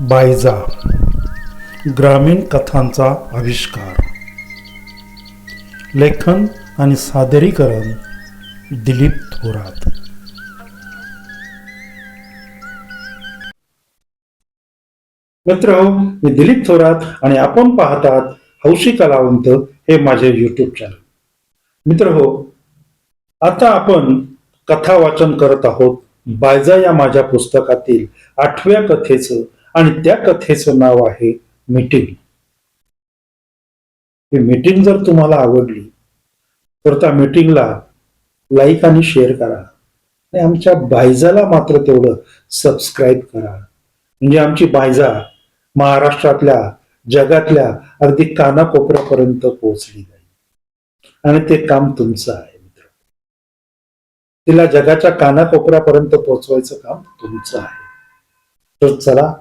बायजा ग्रामीण कथांचा आविष्कार. लेखन आणि सादरीकरण दिलीप थोरात. मित्र मी दिलीप थोरात आणि आपण पाहतात हौशी कलावंत हे माझे युट्यूब चॅनल मित्र हो आता आपण कथा वाचन करत आहोत बायजा या माझ्या पुस्तकातील आठव्या कथेचं आणि त्या कथेचं नाव आहे मीटिंग ही मीटिंग जर तुम्हाला आवडली तर त्या मीटिंगला लाईक आणि शेअर करा. आणि आमच्या बायजाला मात्र तेवढं सबस्क्राईब करा. म्हणजे आमची बायजा महाराष्ट्रातल्या जगातल्या अगदी कानाकोपऱ्यापर्यंत पोहोचली जाईल आणि ते काम तुमचं आहे मित्र. तिला जगाच्या कानाकोपऱ्यापर्यंत पोहोचवायचं काम तुमचं आहे. तर चला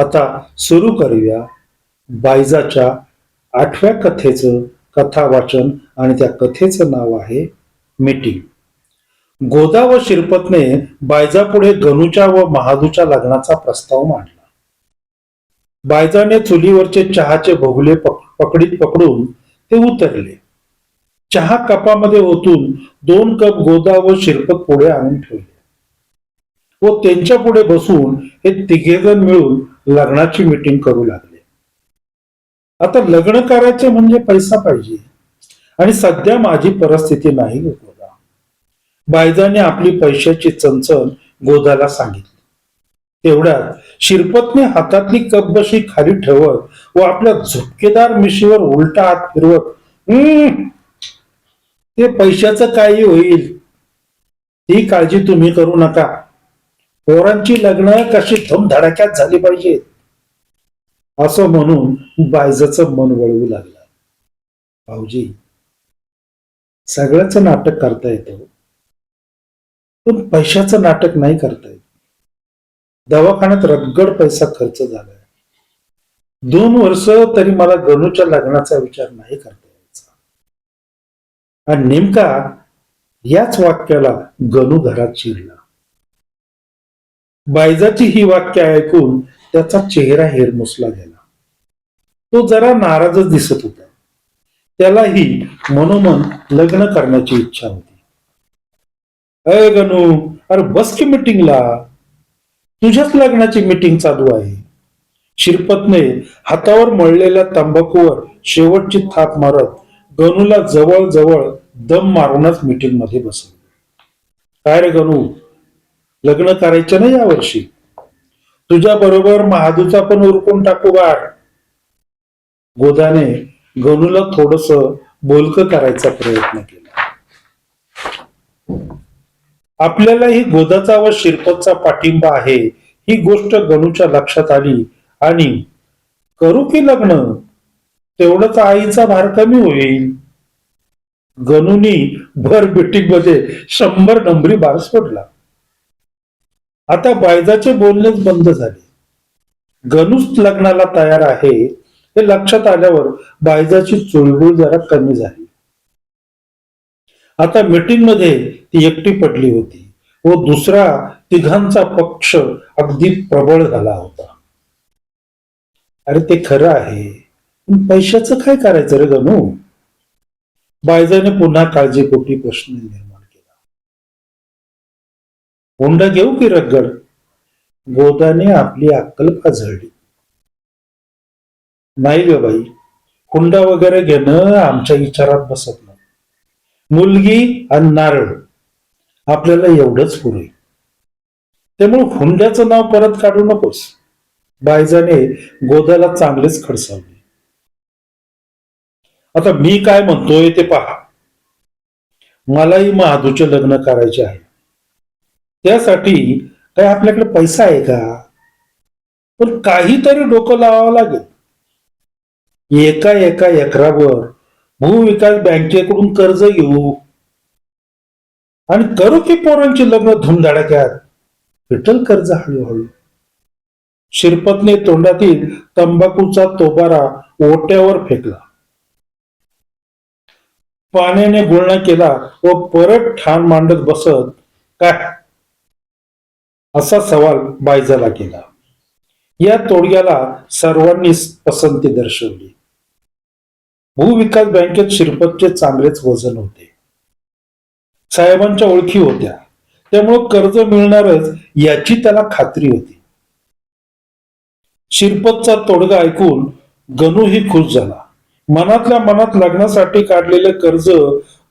आता सुरू करूया बायजाच्या आठव्या कथेचं कथा वाचन आणि त्या कथेचं नाव आहे मीटिंग गोदा व शिरपतने बायजापुढे गणूच्या व महादूच्या लग्नाचा प्रस्ताव मांडला. बायजाने चुलीवरचे चहाचे भोगले पकडीत पकडून ते उतरले. चहा कपामध्ये ओतून दोन कप गोदा व शिरपत पुढे आणून ठेवले. व त्यांच्या पुढे बसून हे तिघेजण मिळून लग्नाची मीटिंग करू लागले. आता लग्न करायचं म्हणजे पैसा पाहिजे. आणि सध्या माझी परिस्थिती नाही हो गोदा बायजाने आपली पैशाची चणचण गोदाला सांगितली. तेवढ्यात शिरपतने हातातली कपबशी खाली ठेवत व आपल्या झुपकेदार मिशीवर उलटा हात फिरवत "हम्म, ते पैशाचं काही होईल. ही काळजी तुम्ही करू नका. पोरांची लग्न कशी धुमधडाक्यात झाली पाहिजेत असं म्हणून बायजाचं मन वळवू लागलं. भाऊजी सगळ्याच नाटक करता येतं. पण पैशाचं नाटक नाही करता येत. दवाखान्यात रगड पैसा खर्च झालाय. दोन वर्ष तरी मला गणूच्या लग्नाचा विचार नाही करता यायचा. आणि नेमका याच वाक्याला गणू घरात शिरला बायजाची ही वाक्य ऐकून त्याचा चेहरा हेरमुसला गेला. तो जरा नाराजच दिसत होता. त्यालाही मनोमन लग्न करण्याची इच्छा होती. अय गणू अरे बस की मिटिंगला. तुझ्याच लग्नाची मीटिंग चालू आहे. शिरपतने हातावर मळलेल्या तंबाखूवर शेवटची थाप मारत गणूला जवळ जवळ दम मारूनच मीटिंगमध्ये बसवले. काय रे गणू लग्न करायचं नाही यावर्षी? तुझ्या बरोबर महादूचा पण उरकून टाकू बाळ गोदाने गणूला थोडस बोलक करायचा प्रयत्न केला. आपल्याला ही गोदाचा व शिरपतचा पाठिंबा आहे ही गोष्ट गणूच्या लक्षात आली आणि करू की लग्न? तेवढंच आईचा भार कमी होईल. गणूनी भर बिटिंगमध्ये शंभर नंबरी बार सोडला. आता बायजाचे बोलणेच बंद झाले. गणूच लग्नाला तयार आहे हे लक्षात आल्यावर बायजाची चुळबुळ जरा कमी झाली. आता मीटिंगमध्ये ती एकटी पडली होती व दुसरा तिघांचा पक्ष अगदी प्रबळ झाला होता. अरे ते खरं आहे पण पैशाचं काय करायचं रे गणू? बायजाने पुन्हा काळजीपोटी प्रश्न निर्माण हुंडा घेऊ की रगड? गोदाने आपली अक्कल पाझळली नाही ग बाई हुंडा वगैरे घेणं आमच्या विचारात बसत नाही. मुलगी आणि नारळ आपल्याला एवढंच पुरे त्यामुळे हुंड्याचं नाव परत काढू नकोस. बायजाने गोदाला चांगलेच खडसावले. आता मी काय म्हणतोय ते पहा. मलाही महादूचे लग्न करायचे आहे. त्यासाठी काय आपल्याकडे पैसा आहे का? पण काहीतरी डोकं लावावं लागेल. एका एका एकरावर भूविकास बँकेकडून कर्ज घेऊ. आणि करू की पोरांची लग्न धुमधडाक्यात? विठ्ठल कर्ज हळूहळू. शिरपतने तोंडातील तंबाखूचा तोबारा ओट्यावर फेकला. पाण्याने गुळणा केला व परत ठाण मांडत बसत काय? असा सवाल बायजाला केला. या तोडग्याला सर्वांनी पसंती दर्शवली. भूविकास बँकेत शिरपतचे चांगलेच वजन होते. साहेबांच्या ओळखी होत्या. त्यामुळे कर्ज मिळणारच याची त्याला खात्री होती. शिरपतचा तोडगा ऐकून गणूही खुश झाला. मनातल्या मनात लग्नासाठी काढलेले कर्ज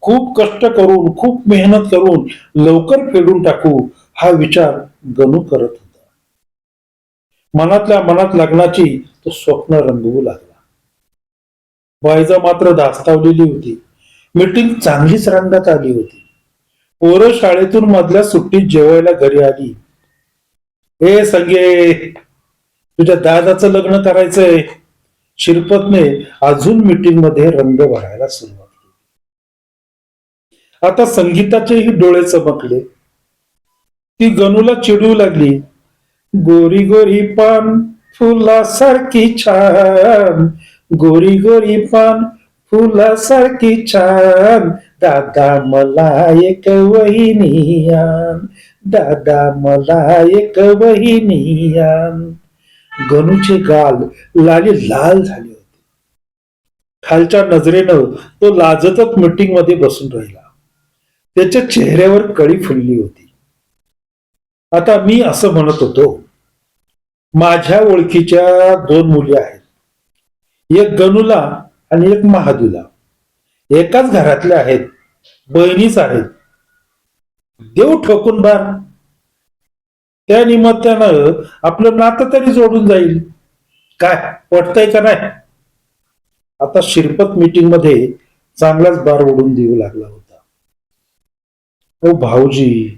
खूप कष्ट करून खूप मेहनत करून लवकर फेडून टाकू हा विचार गणू करत होता. मनातल्या मनात लग्नाची तो स्वप्न रंगवू लागला. बायजा मात्र दास्तावलेली होती. मीटिंग चांगलीच रंगात आली होती. पोरं शाळेतून मधल्या सुट्टीत जेवायला घरी आली. ए संगे तुझ्या दादाचं लग्न करायचंय. शिरपतने अजून मीटिंगमध्ये रंग भरायला सुरुवात केली. आता संगीताचेही डोळे चमकले. ती गणूला चिडू लागली. गोरी गोरी पान फुलासारखी छान. गोरी गोरी पान फुलासारखी छान. दादा मला एक वहिनी आण. दादा मला एक वहिनी आण. गणूचे गाल लाली लाल झाले होते. खालच्या नजरेनं तो लाजतच मीटिंगमध्ये बसून राहिला. त्याच्या चेहऱ्यावर कळी फुलली होती. आता मी असं म्हणत होतो माझ्या ओळखीच्या दोन मुली आहेत. एक गणूला आणि एक महादूला. एकाच घरातल्या आहेत बहिणीच आहेत. देव ठोकून बार त्या निमित्तानं आपलं नातं तरी जोडून जाईल. काय पटतंय का नाही? आता शिरपत मीटिंगमध्ये चांगलाच बार ओढून देऊ लागला होता. ओ भाऊजी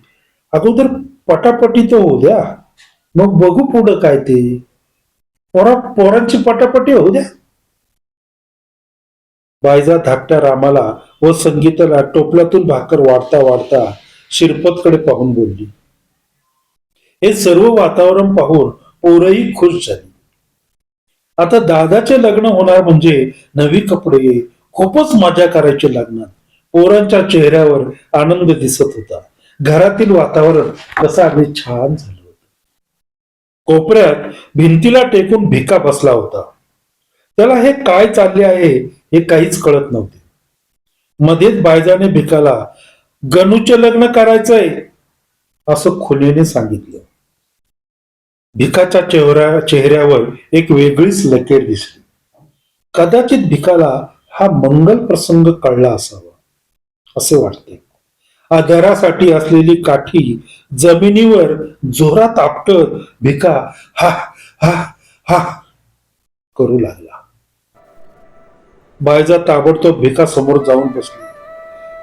अगोदर पटापटी तर होऊ द्या. मग बघू पुढं काय ते. पोरा पोरांची पटापटी होऊ द्या. बायजा धाकट्या रामाला व संगीताला टोपल्यातून भाकर वाढता वाढता शिरपतकडे पाहून बोलली. हे सर्व वातावरण पाहून पोरही खुश झाली. आता दादाचे लग्न होणार म्हणजे नवी कपडे खूपच मजा करायची लग्नात. पोरांच्या चेहऱ्यावर आनंद दिसत होता. घरातील वातावरण कसं अगदी छान झालं कोपऱ्यात भिंतीला टेकून भिका बसला होता. त्याला हे काय चालले आहे हे काहीच कळत नव्हते. मध्येच बायजाने भिकाला गणूचे लग्न करायचंय असं खुलीने सांगितलं. भिकाच्या चेहऱ्या चेहऱ्यावर एक वेगळीच लकेर दिसली. कदाचित भिकाला हा मंगल प्रसंग कळला असावा असे वाटते. आधारासाठी असलेली काठी जमिनीवर जोरात आपटत भिका हा हा हा करू लागला. बायजा ताबडतोब भिका समोर जाऊन बसली.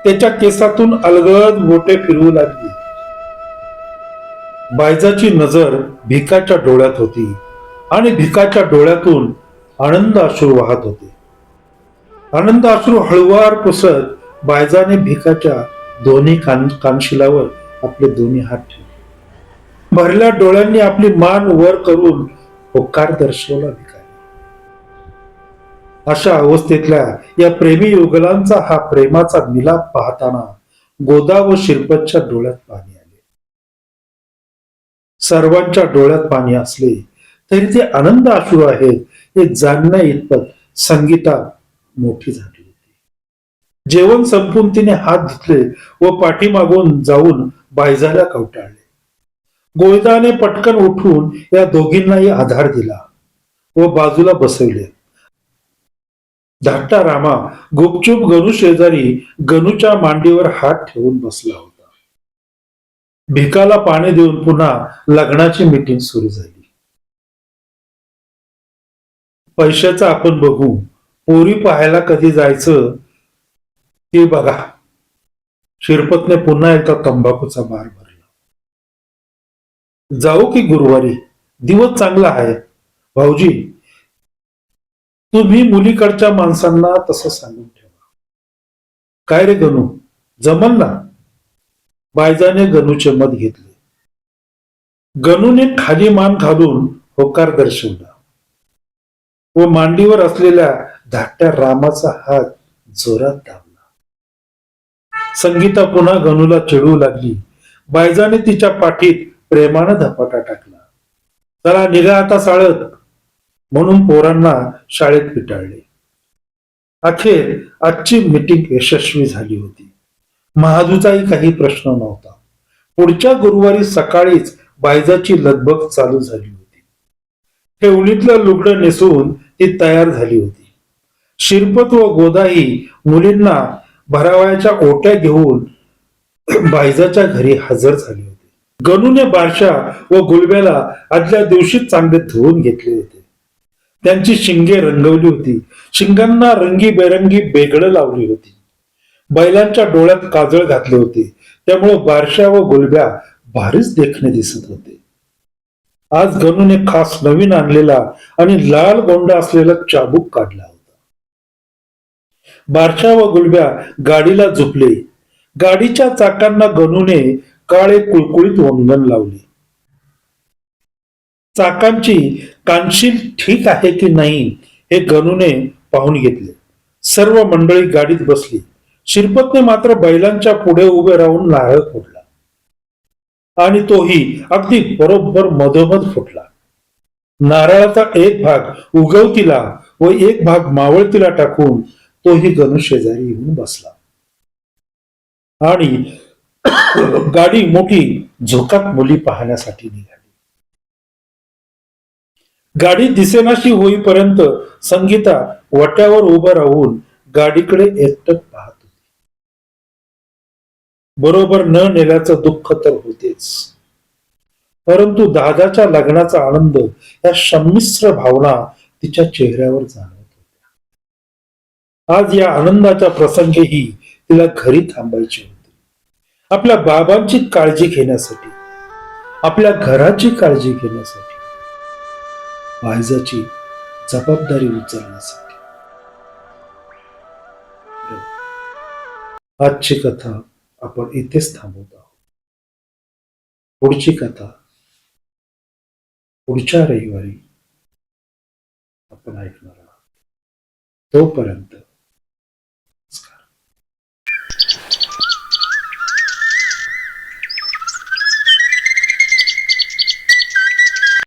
त्याच्या केसातून अलगद बोटे फिरवू लागली. बायजाची नजर भिकाच्या डोळ्यात होती आणि भिकाच्या डोळ्यातून आनंद अश्रू वाहत होते. आनंद अश्रू हळुवार पुसत बायजाने भिकाच्या दोन्ही कान कानशिलावर आपले दोन्ही हात ठेवले भरल्या डोळ्यांनी आपली मान वर करून होकार दर्शवला भिकारी. अशा अवस्थेतल्या या प्रेमी युगलांचा हा प्रेमाचा मिलाप पाहताना गोदा व शिरपतच्या डोळ्यात पाणी आले. सर्वांच्या डोळ्यात पाणी असले तरी ते आनंद अश्रू आहेत हे जाणण्या इतपत संगीता मोठी झाली. जेवण संपून तिने हात धुतले व पाठीमागून जाऊन बायजाला कवटाळले. गोविंदाने पटकन उठून या दोघींनाही आधार दिला व बाजूला बसवले. धाकटा रामा गुपचूप गणू शेजारी गणूच्या मांडीवर हात ठेवून बसला होता. भिकाला पाणी देऊन पुन्हा लग्नाची मीटिंग सुरू झाली. पैशाचं आपण बघू. पोरी पाहायला कधी जायचं? ते बघा. शिरपतने पुन्हा एकदा तंबाखूचा मार भरला. जाऊ की गुरुवारी? दिवस चांगला आहे. भाऊजी तुम्ही मुलीकडच्या माणसांना तसं सांगून ठेवा. काय रे गणू? जमल ना? बायजाने गणूचे मत घेतले. गणूने खाली मान घालून होकार दर्शवला. व मांडीवर असलेल्या धाकट्या रामाचा हात जोरात दाबला. संगीता पुन्हा गणूला चिडवू लागली. बायजाने तिच्या पाठीत प्रेमानं धपाटा टाकला. चला निघा आता साळत म्हणून पोरांना शाळेत पिटाळले. अखेर आजची मीटिंग यशस्वी झाली होती. महादूचाही काही प्रश्न नव्हता. पुढच्या गुरुवारी सकाळीच बायजाची लगबग चालू झाली होती. ठेवणीतलं लुगडं नेसून ती तयार झाली होती. शिरपत व गोदाही मुलींना भरावयाच्या ओट्या घेऊन बायजाच्या घरी हजर झाले होते. गणूने बारशा व गुलब्याला आदल्या दिवशी चांगले धुवून घेतले होते. त्यांची शिंगे रंगवली होती. शिंगांना रंगीबेरंगी बेगडं लावली होती. बैलांच्या डोळ्यात काजळ घातले होते. त्यामुळे बारशा व गुलब्या भारीच देखणे दिसत होते. आज गणूने खास नवीन आणलेला आणि लाल गोंडा असलेला चाबूक काढला होता. बारशा व गुलब्या गाडीला झुपले. गाडीच्या चाकांना गणूने काळे कुळकुळीत वंगण लावले. चाकांची कानशील ठीक आहे की नाही हे गणूने पाहून घेतले. सर्व मंडळी गाडीत बसली. शिरपतने मात्र बैलांच्या पुढे उभे राहून नारळ फोडला. आणि तोही अगदी बरोबर मधोमध फुटला. नारळाचा एक भाग उगवतीला व एक भाग मावळतीला टाकून तोही गणू शेजारी येऊन बसला. आणि गाडी मोठी झोकात मुली पाहण्यासाठी निघाली. गाडी दिसेनाशी होईपर्यंत संगीता वट्यावर उभं राहून गाडीकडे एकटक पाहत होती. बरोबर न नेल्याचं दुःख तर होतेच. परंतु दादाच्या लग्नाचा आनंद या संमिश्र भावना तिच्या चेहऱ्यावर जाणवत आज या आनंदाच्या प्रसंगीही तिला घरी थांबायचे होते. आपल्या बाबांची काळजी घेण्यासाठी आपल्या घराची काळजी घेण्यासाठी वायजाची जबाबदारी उचलण्यासाठी. आजची कथा आपण इथेच थांबवत आहोत. पुढची कथा पुढच्या रविवारी आपण ऐकणार आहोत. तोपर्यंत